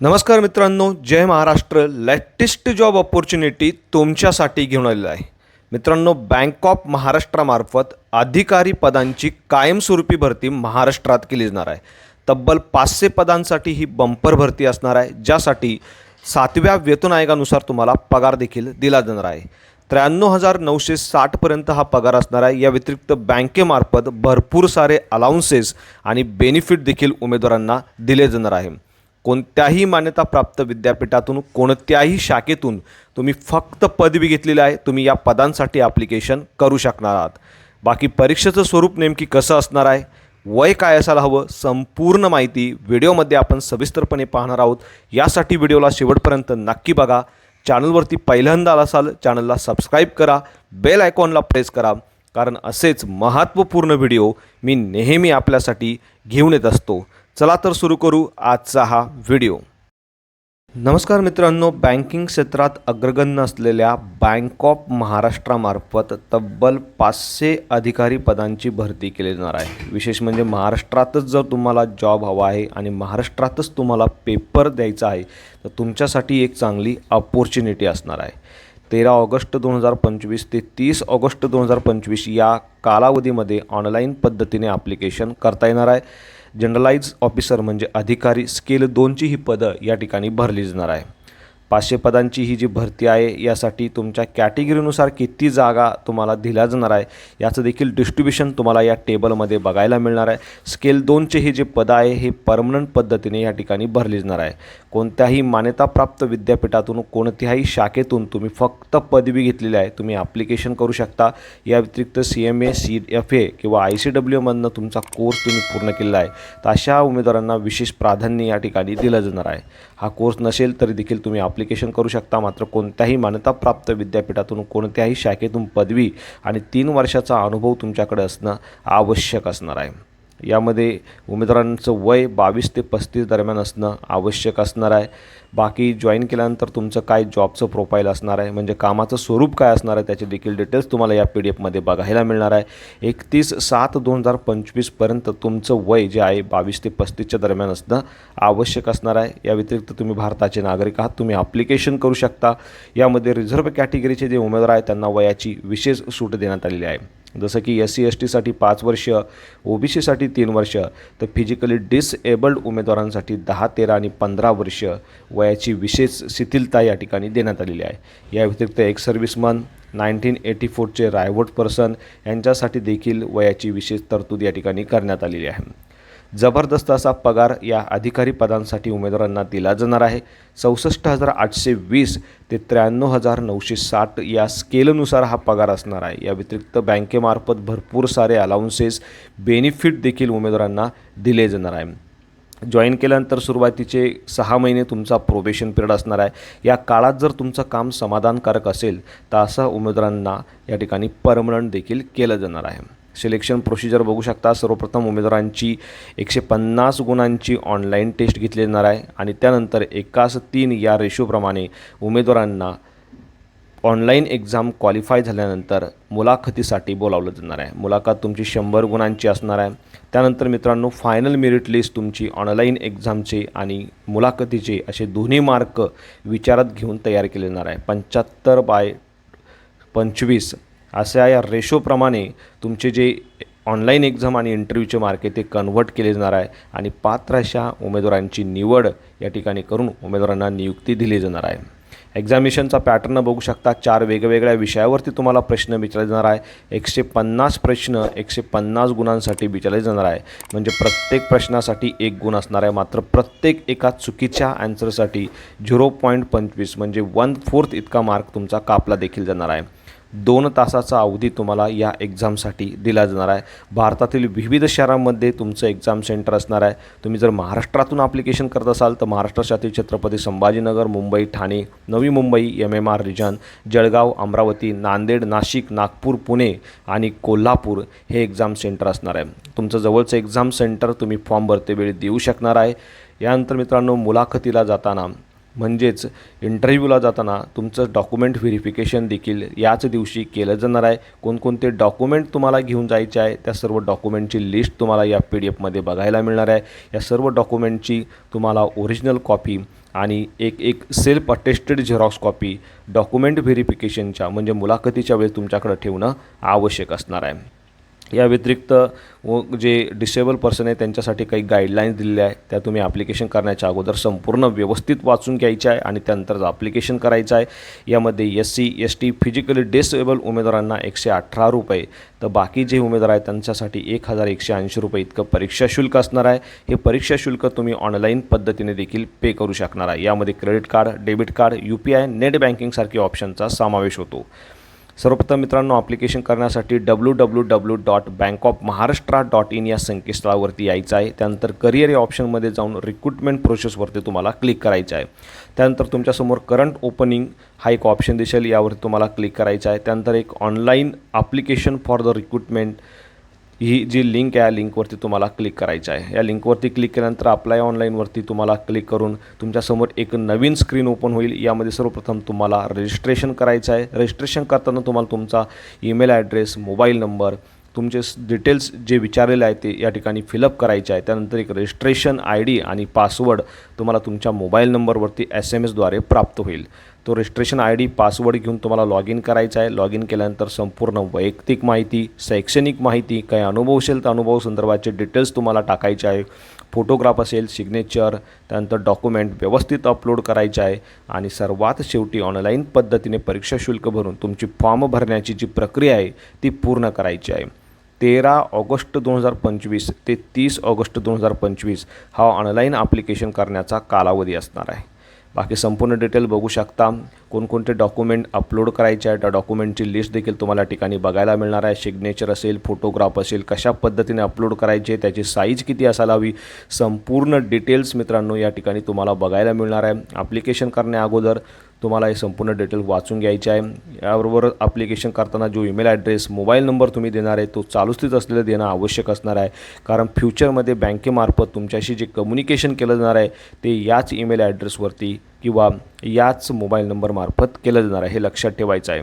नमस्कार मित्रांनो जय महाराष्ट्र. लेटेस्ट जॉब ऑपॉर्च्युनिटी तुमच्यासाठी घेऊन आलेलं आहे. मित्रांनो बँक ऑफ महाराष्ट्रामार्फत अधिकारी पदांची कायमस्वरूपी भरती महाराष्ट्रात केली जाणार आहे. तब्बल पाचशे पदांसाठी ही बंपर भरती असणार आहे ज्यासाठी सातव्या वेतन आयोगानुसार तुम्हाला पगार देखील दिला जाणार आहे. त्र्याण्णव हजार नऊशे साठपर्यंत हा पगार असणार आहे. या व्यतिरिक्त बँकेमार्फत भरपूर सारे अलाउन्सेस आणि बेनिफिट देखील उमेदवारांना दिले जाणार आहे. कोणत्याही मान्यताप्राप्त विद्यापीठातून कोणत्याही शाखेतून तुम्ही फक्त पदवी घेतलेली आहे तुम्ही या पदांसाठी ॲप्लिकेशन करू शकणार आहात. बाकी परीक्षेचं स्वरूप नेमकी कसं असणार आहे वय काय असायला हवं संपूर्ण माहिती व्हिडिओमध्ये आपण सविस्तरपणे पाहणार आहोत. यासाठी व्हिडिओला शेवटपर्यंत नक्की बघा. चॅनलवरती पहिल्यांदा आला असाल चॅनलला सबस्क्राईब करा बेल आयकॉनला प्रेस करा कारण असेच महत्त्वपूर्ण व्हिडिओ मी नेहमी आपल्यासाठी घेऊन येत असतो. चला तर सुरू करू आजचा हा व्हिडिओ. नमस्कार मित्रांनो बँकिंग क्षेत्रात अग्रगण्य असलेल्या बँक ऑफ महाराष्ट्रामार्फत तब्बल पाचशे अधिकारी पदांची भरती केली जाणार आहे. विशेष म्हणजे महाराष्ट्रातच जर तुम्हाला जॉब हवा आहे आणि महाराष्ट्रातच तुम्हाला पेपर द्यायचा आहे तर तुमच्यासाठी एक चांगली अपॉर्च्युनिटी असणार आहे. तेरा ऑगस्ट दोन हजार पंचवीस ते तीस ऑगस्ट दोन हजार पंचवीस या कालावधीमध्ये ऑनलाईन पद्धतीने ॲप्लिकेशन करता येणार आहे. जनरलाइज ऑफिसर म्हणजे अधिकारी स्केल दोनची ही पदं या ठिकाणी भरली जाणार आहे. पाचशे पदांची ही जी भरती आहे यासाठी तुमच्या कॅटेगरीनुसार किती जागा तुम्हाला दिल्या जाणार आहे याचं देखील डिस्ट्रीब्युशन तुम्हाला या टेबलमध्ये बघायला मिळणार आहे. स्केल दोनचे हे जे पदं आहे हे परमनंट पद्धतीने या ठिकाणी भरली जाणार आहे. कोणत्याही मान्यताप्राप्त विद्यापीठातून कोणत्याही शाखेतून तुम्ही फक्त पदवी घेतलेली आहे. तुम्ही ॲप्लिकेशन करू शकता. या व्यतिरिक्त C M A C F A किंवा आय सी डब्ल्यूमधनं तुमचा कोर्स तुम्ही पूर्ण केलेला आहे. तर अशा उमेदवारांना विशेष प्राधान्य या ठिकाणी दिलं जाणार आहे. हा कोर्स नसेल तरी देखील तुम्ही ॲप्लिकेशन करू शकता. मात्र कोणत्याही मान्यताप्राप्त विद्यापीठातून कोणत्याही शाखेतून पदवी आणि तीन वर्षाचा अनुभव तुमच्याकडे असणं आवश्यक असणार आहे. यामध्ये उमेदवारांचं वय बावीस ते पस्तीस दरम्यान असणं आवश्यक असणार आहे. बाकी जॉईन केल्यानंतर तुमचं काय जॉबचं प्रोफाईल असणार आहे? म्हणजे कामाचं स्वरूप काय असणार आहे? त्याचे देखील डिटेल्स तुम्हाला या पी डी एफमध्ये बघायला मिळणार आहे. एकतीस सात दोन हजार पंचवीसपर्यंत तुमचं वय जे आहे बावीस ते पस्तीसच्या दरम्यान असणं आवश्यक असणार आहे. या व्यतिरिक्त तुम्ही भारताचे नागरिक आहात. तुम्ही ॲप्लिकेशन करू शकता. यामध्ये रिझर्व्ह कॅटेगरीचे जे उमेदवार आहेत त्यांना वयाची विशेष सूट देण्यात आलेली आहे. जसं की एस सी एस टीसाठी पाच वर्ष ओ बी सीसाठी तीन वर्ष तर फिजिकली डिसएबल्ड उमेदवारांसाठी दहा तेरा आणि पंधरा वर्ष वयाची विशेष शिथिलता या ठिकाणी देण्यात आलेली आहे. या व्यतिरिक्त एक सर्व्हिसमन नाईन्टीन एटी फोरचे रायवट पर्सन यांच्यासाठी देखील वयाची विशेष तरतूद या ठिकाणी करण्यात आलेली आहे. जबरदस्त असा पगार या अधिकारी पदांसाठी उमेदवारांना दिला जाणार आहे. चौसष्ट हजार आठशे वीस ते त्र्याण्णव हजार नऊशे साठ या स्केलनुसार हा पगार असणार आहे. या व्यतिरिक्त बँकेमार्फत भरपूर सारे अलाउन्सेस बेनिफिट देखील उमेदवारांना दिले जाणार आहे. जॉईन केल्यानंतर सुरुवातीचे सहा महिने तुमचा प्रोबेशन पिरियड असणार आहे. या काळात जर तुमचं काम समाधानकारक असेल तर असं उमेदवारांना या ठिकाणी परमनंट देखील केलं जाणार आहे. सिलेक्शन प्रोसिजर बघू शकता. सर्वप्रथम उमेदवारांची एकशे पन्नास गुणांची ऑनलाईन टेस्ट घेतली जाणार आहे. आणि त्यानंतर एकास तीन या रेशोप्रमाणे उमेदवारांना ऑनलाईन एक्झाम क्वालिफाय झाल्यानंतर मुलाखतीसाठी बोलावलं जाणार आहे. मुलाखत तुमची शंभर गुणांची असणार आहे. त्यानंतर मित्रांनो फायनल मेरिट लिस्ट तुमची ऑनलाईन एक्झामचे आणि मुलाखतीचे असे दोन्ही मार्क विचारात घेऊन तयार केले जाणार आहे. पंच्याहत्तर बाय पंचवीस अशा या रेशोप्रमाणे तुमचे जे ऑनलाईन एक्झाम आणि इंटरव्ह्यूचे मार्क आहे ते कन्व्हर्ट केले जाणार आहे आणि पात्र अशा उमेदवारांची निवड या ठिकाणी करून उमेदवारांना नियुक्ती दिली जाणार आहे. एक्झामिनेशनचा पॅटर्न बघू शकता. चार वेगवेगळ्या विषयावरती तुम्हाला प्रश्न विचारले जाणार आहे. एकशे पन्नास प्रश्न एकशे पन्नास गुणांसाठी विचारले जाणार आहे. म्हणजे प्रत्येक प्रश्नासाठी एक गुण असणार आहे. मात्र प्रत्येक एका चुकीच्या ॲन्सरसाठी झिरो पॉईंट पंचवीस म्हणजे वन फोर्थ इतका मार्क तुमचा कापला देखील जाणार आहे. दोन तासाचा अवधी तुम्हाला या एक्झामसाठी दिला जाणार आहे. भारतातील विविध शहरांमध्ये तुमचं एक्झाम सेंटर असणार आहे. तुम्ही जर महाराष्ट्रातून ॲप्लिकेशन करत असाल तर महाराष्ट्रातील Chhatrapati Sambhajinagar Mumbai Thane Navi Mumbai M M R region Jalgaon Amravati Nanded Nashik Nagpur Pune आणि कोल्हापूर हे एक्झाम सेंटर असणार आहे. तुमचं जवळचं एक्झाम सेंटर तुम्ही फॉर्म भरतेवेळी देऊ शकणार आहे. यानंतर मित्रांनो मुलाखतीला जाताना म्हणजेच इंटरव्ह्यूला जाताना तुमचं डॉक्युमेंट व्हेरिफिकेशन देखील याच दिवशी केलं जाणार आहे. कोणकोणते डॉक्युमेंट तुम्हाला घेऊन जायचे आहे त्या सर्व डॉक्युमेंटची लिस्ट तुम्हाला या पी डी एफमध्ये बघायला मिळणार आहे. या सर्व डॉक्युमेंटची तुम्हाला ओरिजिनल कॉपी आणि एक एक self attested xerox copy document व्हेरिफिकेशनच्या म्हणजे मुलाखतीच्या वेळेस तुमच्याकडे ठेवणं आवश्यक असणार आहे. या व्यतिरिक्त व जे डिसेबल पर्सन आहे त्यांच्यासाठी काही गाईडलाईन्स दिलेल्या आहे त्या तुम्ही ॲप्लिकेशन करण्याच्या अगोदर संपूर्ण व्यवस्थित वाचून घ्यायच्या आहे आणि त्यानंतर ॲप्लिकेशन करायचं आहे यामध्ये S C S T physically disabled उमेदवारांना एकशे अठरा रुपये. तर बाकी जे उमेदवार आहेत त्यांच्यासाठी एक हजार एकशे ऐंशी रुपये इतकं परीक्षा शुल्क असणार आहे. हे परीक्षा शुल्क तुम्ही ऑनलाईन पद्धतीने देखील पे करू शकणार आहे. यामध्ये credit card debit card U P I net बँकिंगसारख्या ऑप्शनचा समावेश होतो. सर्वप्रथम मित्रांनो ॲप्लिकेशन करण्यासाठी W W W dot bank of Maharashtra dot in या संकेतस्थळावरती यायचं आहे. त्यानंतर करिअर या ऑप्शनमध्ये जाऊन रिक्रुटमेंट प्रोसेसवरती तुम्हाला क्लिक करायचं आहे. त्यानंतर तुमच्यासमोर करंट ओपनिंग हा एक ऑप्शन दिसेल. यावरती तुम्हाला क्लिक करायचं आहे. त्यानंतर एक online application for the recruitment ही जी लिंक आहे या लिंकवरती तुम्हाला क्लिक करायचं आहे. या लिंकवरती क्लिक केल्यानंतर अप्लाय ऑनलाईनवरती तुम्हाला क्लिक करून तुमच्यासमोर एक नवीन स्क्रीन ओपन होईल. यामध्ये सर्वप्रथम तुम्हाला रजिस्ट्रेशन करायचं आहे. रजिस्ट्रेशन करताना तुम्हाला तुमचा ईमेल ॲड्रेस मोबाईल नंबर तुमचे डिटेल्स जे विचारलेले आहेत ते या ठिकाणी फिलअप करायचे आहे. त्यानंतर एक रजिस्ट्रेशन आय डी आणि पासवर्ड तुम्हाला तुमच्या मोबाईल नंबरवरती एस एम एसद्वारे प्राप्त होईल. तो रजिस्ट्रेशन आय डी पासवर्ड घेऊन तुम्हाला लॉग इन करायचा आहे. लॉग इन केल्यानंतर संपूर्ण वैयक्तिक माहिती शैक्षणिक माहिती काही अनुभव असेल तर अनुभव संदर्भाचे डिटेल्स तुम्हाला टाकायचे आहे. फोटोग्राफ असेल सिग्नेचर त्यानंतर डॉक्युमेंट व्यवस्थित अपलोड करायचे आहे. आणि सर्वात शेवटी ऑनलाईन पद्धतीने परीक्षा शुल्क भरून तुमची फॉर्म भरण्याची जी प्रक्रिया आहे ती पूर्ण करायची आहे. तेरा ऑगस्ट दोन हजार पंचवीस ते तीस ऑगस्ट दोन हजार पंचवीस हा ऑनलाईन ॲप्लिकेशन करण्याचा कालावधी असणार आहे. बाकी संपूर्ण डिटेल बघू शकता. कोणकोणते डॉक्युमेंट अपलोड करायचे आहे त्या डॉक्युमेंटची लिस्ट देखील तुम्हाला या ठिकाणी बघायला मिळणार आहे. सिग्नेचर असेल फोटोग्राफ असेल कशा पद्धतीने अपलोड करायचे त्याची साईज किती असायला हवी संपूर्ण डिटेल्स मित्रांनो या ठिकाणी तुम्हाला बघायला मिळणार आहे. ॲप्लिकेशन करण्या अगोदर तुम्हाला हे संपूर्ण डिटेल वाचून घ्यायचे आहे. याबरोबर ॲप्लिकेशन करताना जो ईमेल ॲड्रेस मोबाईल नंबर तुम्ही देणार आहे तो चालू स्थित असलेला देणं आवश्यक असणार आहे. कारण फ्युचरमध्ये बँकेमार्फत तुमच्याशी जे कम्युनिकेशन केलं जाणार आहे ते याच ईमेल ॲड्रेसवरती किंवा याच मोबाईल नंबरमार्फत केलं जाणार आहे हे लक्षात ठेवायचं आहे.